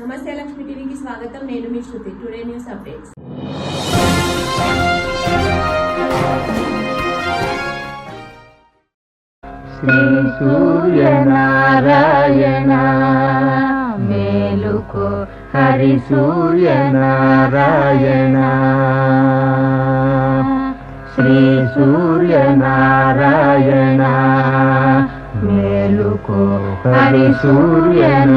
నమస్తే లక్ష్మి టీవీకి స్వాగతం. నేను మీ Shruti. Today news updates. Shri Suryanarayana మేలుకో హరి సూర్యనారాయణ శ్రీ సూర్యనారాయణ మేలుకో హరి సూర్యనారాయణ.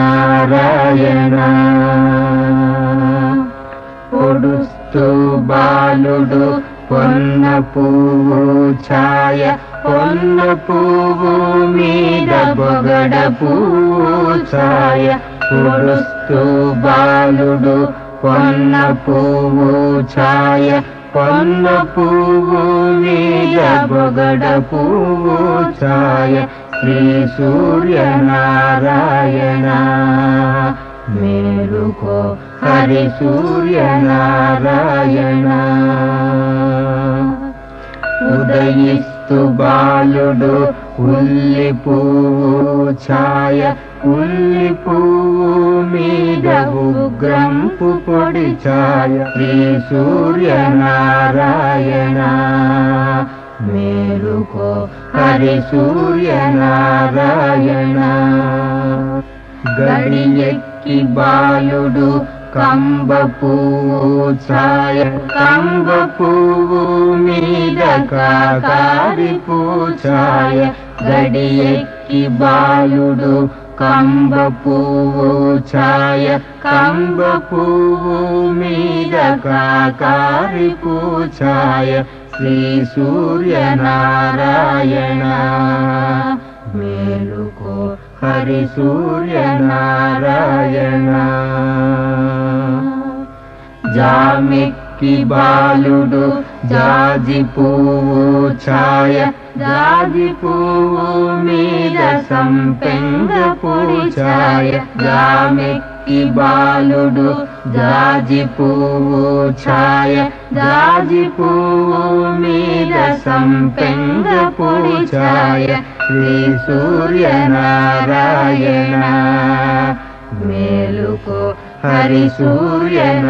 పొడుస్తూ బాలుడు పొన్న పువ్వు ఛాయ పొన్న పువ్వు మీద బొగడ పువ్వు ఛాయ. పొడుస్తూ బాలుడు పొన్న పువ్వు ఛాయ పొన్న పువ్వు మీద బొగడ పువ్వు ఛాయ. శ్రీ సూర్యనారాయణ. మేలుకో హరి సూర్యనారాయణ. ఉదయిస్తు బాలుడు ఉల్లి పువ్వు ఛాయ ఉల్లి పువ్వు మీద ఉగ్రంపు పొడి ఛాయ. శ్రీ సూర్యనారాయణ. మేలుకో. హరి సూర్యనారాయణ. గడి ఎక్కి బాలుడు కంబ పువ్వు ఛాయ కంబ పువ్వు మీద కాకారి పూచాయ గడి ఎక్కి బాలుడు కంబ పువ్వు ఛాయ కంబ పువ్వు మీద కాకారి పూచాయ శ్రీ సూర్యనారాయణ మేలుకో హరి సూర్యనారాయణ జామెక్కి బాలుడు జాజి పువ్వు ఛాయ జాజి పువ్వు మీద సంపెంగ పొడి ఛాయ జామెక్కి బాలుడు జాజి పువ్వు ఛాయ జాజి పువ్వు మీద సంపెంగ పొడి ఛాయ శ్రీ సూర్యనారాయణ. మేలుకో హరి సూర్యనారాయణ.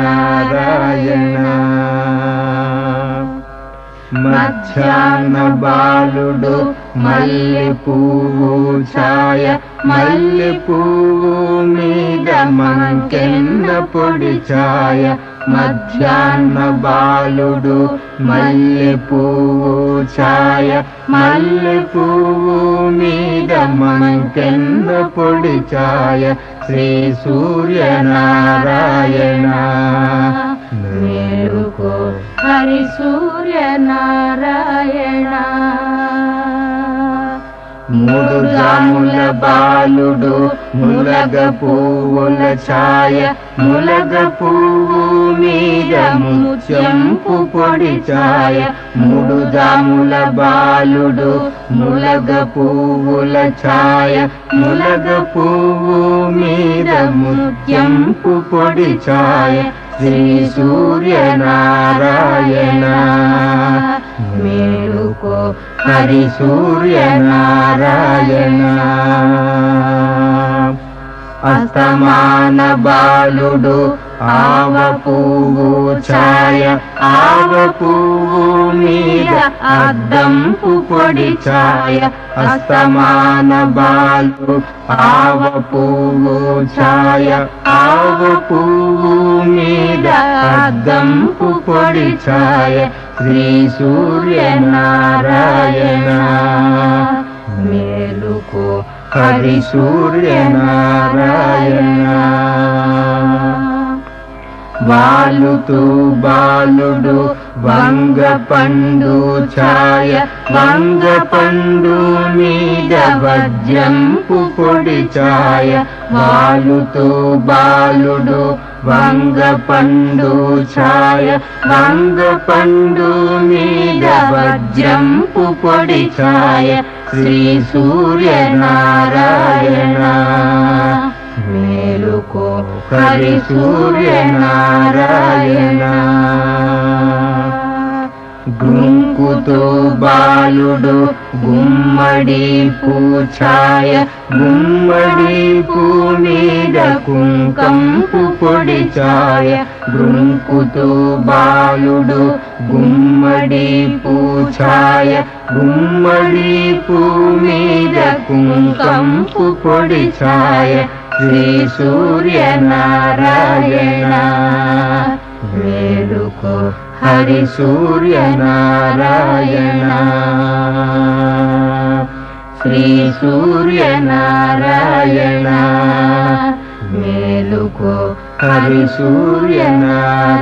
మధ్యాహ్న బాలుడు మల్లె పువ్వు ఛాయ మల్లె పువ్వు మీద మంకెన్న పొడి ఛాయ మధ్యాహ్న బాలుడు మల్లె పువ్వు ఛాయ మల్లె పువ్వు మీద మంకెన్న పొడి ఛాయ శ్రీ సూర్యనారాయణ మేరుకో హరి నారాయణ. మూడు బాలుడు ములగ పువ్వుల ఛాయ ములగ పువ్వు మీద ముత్యంపు పొడి ఛాయ. మూడు బాలుడు ములగ పువ్వుల ఛాయ ములగ పువ్వు మీద ముత్యంపు పొడి ఛాయ. శ్రీ సూర్యనారాయణ హరి సూర్య నారాయణ అస్తమాన బాలుడు ఆవ పువ్వు ఛాయ ఆవ పువ్వు మీద అద్దంపు పొడి ఛాయ అస్తమాన బాలు ఆవ పువ్వు ఛాయ ఆవ పువ్వు మీద అద్దంపు పొడి ఛాయ శ్రీ సూర్యనారాయణ మేలుకో హరి సూర్యనారాయణ వాలుతూ బాలుడు వంగ పండు ఛాయ వంగ పండు మీద వజ్రంపు పొడి ఛాయ వాలుతూ బాలుడు వంగ పండు ఛాయ వంగ పండు మీద వజ్రంపు పొడి ఛాయ శ్రీ సూర్యనారాయణ. మేలుకో హరి సూర్యనారాయణ గుంకుతో బాలుడు గుమ్మడి పూచాయ గుమ్మడి పూ మీద కుంకంపు పొడి ఛాయ గుంకుతో బాలుడు గుమ్మడి పూచాయ గుమ్మడి పూ మీద కుంకంపు పొడి ఛాయ శ్రీ సూర్యనారాయణ. వేడుకో హరి సూర్యనారాయణ. శ్రీ సూర్యనారాయణ. మేలుకో హరి సూర్యనారాయణ.